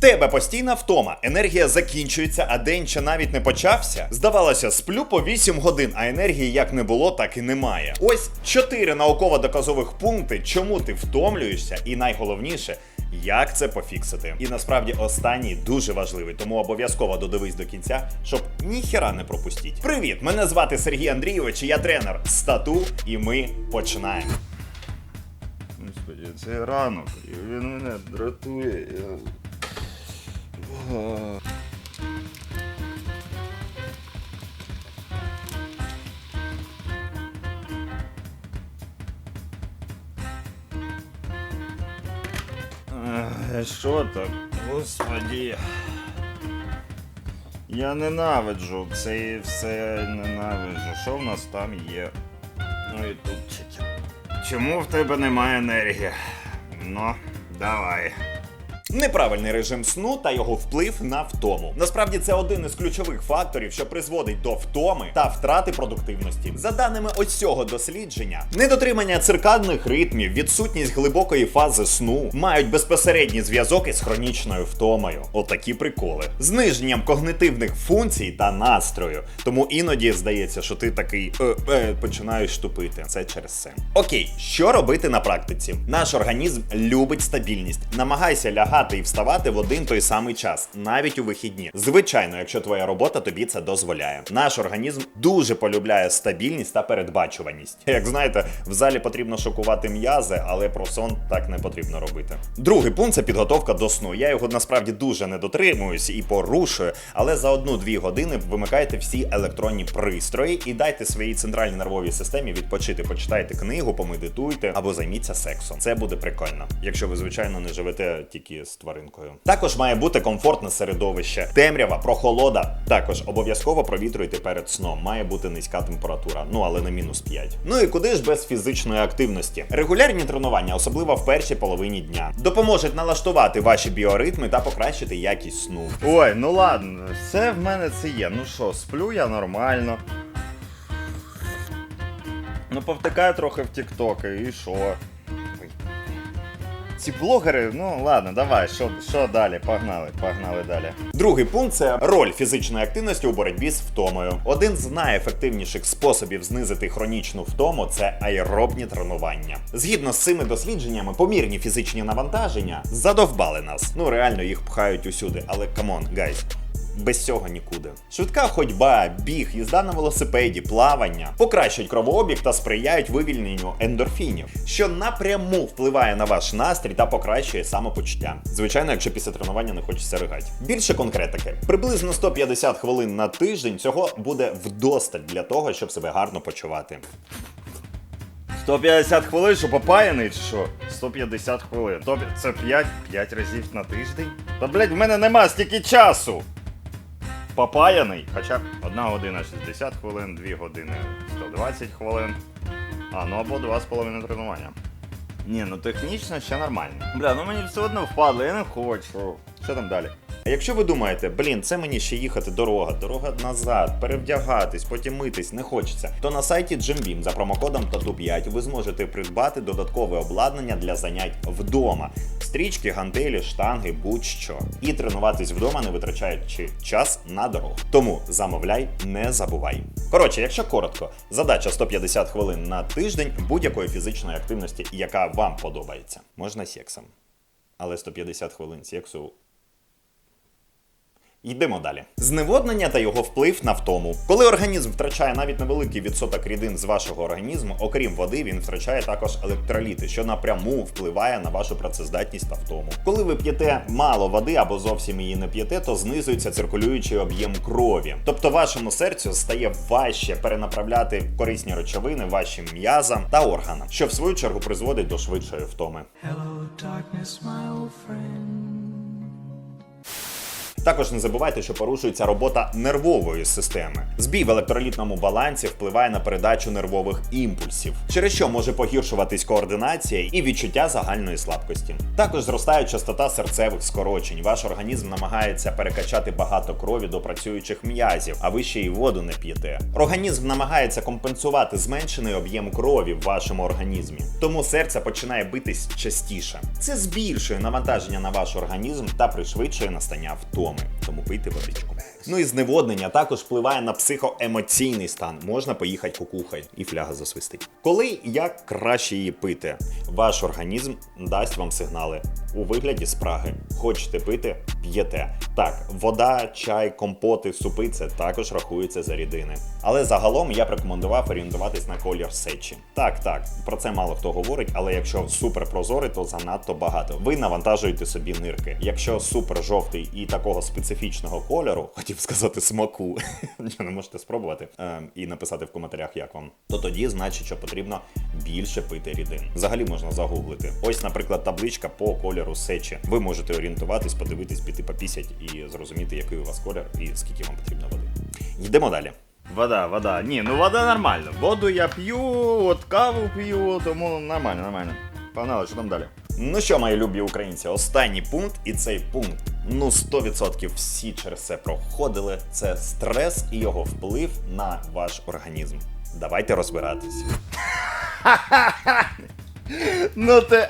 тебе постійна втома, енергія закінчується, а день ще навіть не почався. Здавалося, сплю по 8 годин, а енергії як не було, так і немає. Ось чотири науково-доказових пункти, чому ти втомлюєшся, і найголовніше. Як це пофіксити? І насправді останній дуже важливий, тому обов'язково додивись до кінця, щоб ніхіра не пропустіть. Привіт! Мене звати Сергій Андрійович, я тренер стату, і ми починаємо. Господи, це ранок, і він мене дратує. Я- Що так? Господі. Я ненавиджу це все ненавиджу. Що в нас там є? Ну і тут. Чому в тебе немає енергії? Ну, давай. Неправильний режим сну та його вплив на втому. Насправді це один із ключових факторів, що призводить до втоми та втрати продуктивності. За даними ось цього дослідження, недотримання циркадних ритмів, відсутність глибокої фази сну мають безпосередній зв'язок із хронічною втомою. Отакі приколи. Зниженням когнитивних функцій та настрою. Тому іноді здається, що ти такий е, е, починаєш тупити. Це через це. Окей, що робити на практиці? Наш організм любить стабільність. Намагайся лягати і вставати в один той самий час, навіть у вихідні. Звичайно, якщо твоя робота тобі це дозволяє. Наш організм дуже полюбляє стабільність та передбачуваність. Як знаєте, в залі потрібно шокувати м'язи, але про сон так не потрібно робити. Другий пункт це підготовка до сну. Я його насправді дуже не дотримуюсь і порушую, але за одну-дві години вимикайте всі електронні пристрої і дайте своїй центральній нервовій системі відпочити. Почитайте книгу, помедитуйте або займіться сексом. Це буде прикольно, якщо ви звичайно не живете тільки з тваринкою. Також має бути комфортне середовище, темрява, прохолода. Також обов'язково провітрюйте перед сном. Має бути низька температура, ну але не мінус 5. Ну і куди ж без фізичної активності? Регулярні тренування, особливо в першій половині дня, допоможуть налаштувати ваші біоритми та покращити якість сну. Ой, ну ладно, все в мене це є. Ну що, сплю я нормально. Ну, повтикаю трохи в Тіктоки, і що? Ці блогери, ну ладно, давай, що, що далі? Погнали, погнали далі. Другий пункт це роль фізичної активності у боротьбі з втомою. Один з найефективніших способів знизити хронічну втому це аеробні тренування. Згідно з цими дослідженнями, помірні фізичні навантаження задовбали нас. Ну реально їх пхають усюди, але камон, гайз. Без цього нікуди. Швидка ходьба, біг, їзда на велосипеді, плавання покращують кровообіг та сприяють вивільненню ендорфінів, що напряму впливає на ваш настрій та покращує самопочуття. Звичайно, якщо після тренування не хочеться ригати. Більше конкретики. Приблизно 150 хвилин на тиждень цього буде вдосталь для того, щоб себе гарно почувати. 150 хвилин, що попаяний, чи що? 150 хвилин. Це 5, 5 разів на тиждень? Та блять, в мене нема стільки часу. Попаяний. Хоча одна година 60 хвилин, 2 години 120 хвилин. А, ну або 2,5 тренування. Ні, ну технічно ще нормально. Бля, ну мені все одно впадло, я не хочу. Що там далі? А якщо ви думаєте, блін, це мені ще їхати дорога, дорога назад, перевдягатись, потім митись не хочеться, то на сайті JimBeam за промокодом TATU5 ви зможете придбати додаткове обладнання для занять вдома. Стрічки, гантелі, штанги, будь-що. І тренуватись вдома, не витрачаючи час на дорогу. Тому замовляй, не забувай. Коротше, якщо коротко, задача 150 хвилин на тиждень будь-якої фізичної активності, яка вам подобається. Можна сексом. Але 150 хвилин сексу Йдемо далі. Зневоднення та його вплив на втому. Коли організм втрачає навіть невеликий відсоток рідин з вашого організму, окрім води, він втрачає також електроліти, що напряму впливає на вашу працездатність та втому. Коли ви п'єте мало води або зовсім її не п'єте, то знизується циркулюючий об'єм крові. Тобто вашому серцю стає важче перенаправляти корисні речовини вашим м'язам та органам, що в свою чергу призводить до швидшої втоми. Hello, darkness, my old friend. Також не забувайте, що порушується робота нервової системи. Збій в електролітному балансі впливає на передачу нервових імпульсів, через що може погіршуватись координація і відчуття загальної слабкості. Також зростає частота серцевих скорочень. Ваш організм намагається перекачати багато крові до працюючих м'язів, а ви ще й воду не п'єте. Організм намагається компенсувати зменшений об'єм крові в вашому організмі, тому серце починає битись частіше. Це збільшує навантаження на ваш організм та пришвидшує настання втоми. Тому пийте водичку. Ну і зневоднення також впливає на психоемоційний стан. Можна поїхати кукухай і фляга засвистить. Коли як краще її пити, ваш організм дасть вам сигнали у вигляді спраги. Хочете пити, п'єте. Так, вода, чай, компоти, супи це також рахується за рідини. Але загалом я б рекомендував орієнтуватись на колір сечі. Так, так, про це мало хто говорить, але якщо супер прозорий, то занадто багато. Ви навантажуєте собі нирки. Якщо супер жовтий і такого специфічного кольору, хотів сказати смаку, не можете спробувати е, і написати в коментарях, як вам, то тоді значить, що потрібно більше пити рідин. Взагалі можна загуглити. Ось, наприклад, табличка по кольору сечі. Ви можете орієнтуватись, подивитись, піти попісять і зрозуміти, який у вас колір і скільки вам потрібно води. Йдемо далі. Вода, вода. Ні, ну вода нормально. Воду я п'ю, от каву п'ю, тому нормально, нормально. Погнали, що там далі? Ну що, мої любі українці, останній пункт, і цей пункт, ну 100% всі через це проходили. Це стрес і його вплив на ваш організм. Давайте розбиратись. Ну ти.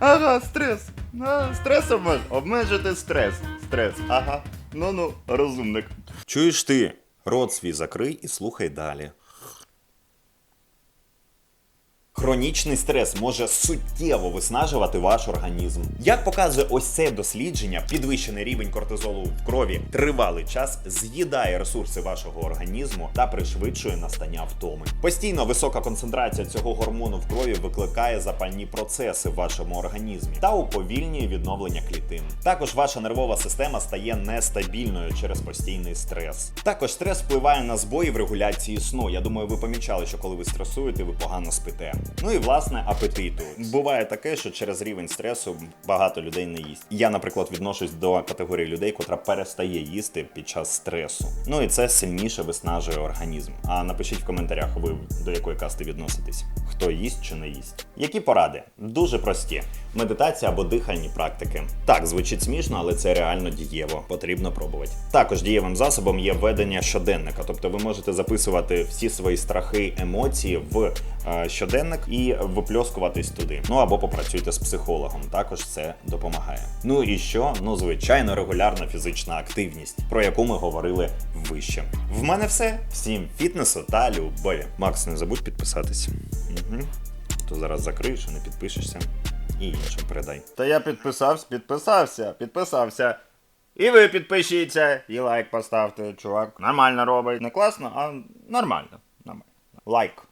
Ага, стрес. А, стрес обмеж... обмежити стрес. Стрес. Ага. Ну ну, розумник. Чуєш ти? Рот свій закрий і слухай далі. Хронічний стрес може суттєво виснажувати ваш організм. Як показує ось це дослідження, підвищений рівень кортизолу в крові тривалий час з'їдає ресурси вашого організму та пришвидшує настання втоми. Постійно висока концентрація цього гормону в крові викликає запальні процеси в вашому організмі та уповільнює відновлення клітин. Також ваша нервова система стає нестабільною через постійний стрес. Також стрес впливає на збої в регуляції сну. Я думаю, ви помічали, що коли ви стресуєте, ви погано спите. Ну і власне апетиту. Буває таке, що через рівень стресу багато людей не їсть. Я, наприклад, відношусь до категорії людей, котра перестає їсти під час стресу. Ну і це сильніше виснажує організм. А напишіть в коментарях, ви до якої касти відноситесь. Хто їсть чи не їсть. Які поради? Дуже прості: медитація або дихальні практики. Так, звучить смішно, але це реально дієво. Потрібно пробувати. Також дієвим засобом є ведення щоденника, тобто ви можете записувати всі свої страхи, емоції в щоденник і випльоскуватись туди. Ну або попрацюйте з психологом. Також це допомагає. Ну і що? Ну, звичайно, регулярна фізична активність, про яку ми говорили вище. В мене все. Всім фітнесу та любові. Макс, не забудь підписатись. Угу. То зараз закриєш не підпишешся. І іншим передай. Та я підписався, підписався, підписався. І ви підпишіться, і лайк поставте, чувак. Нормально робить. Не класно, а нормально. нормально. Лайк.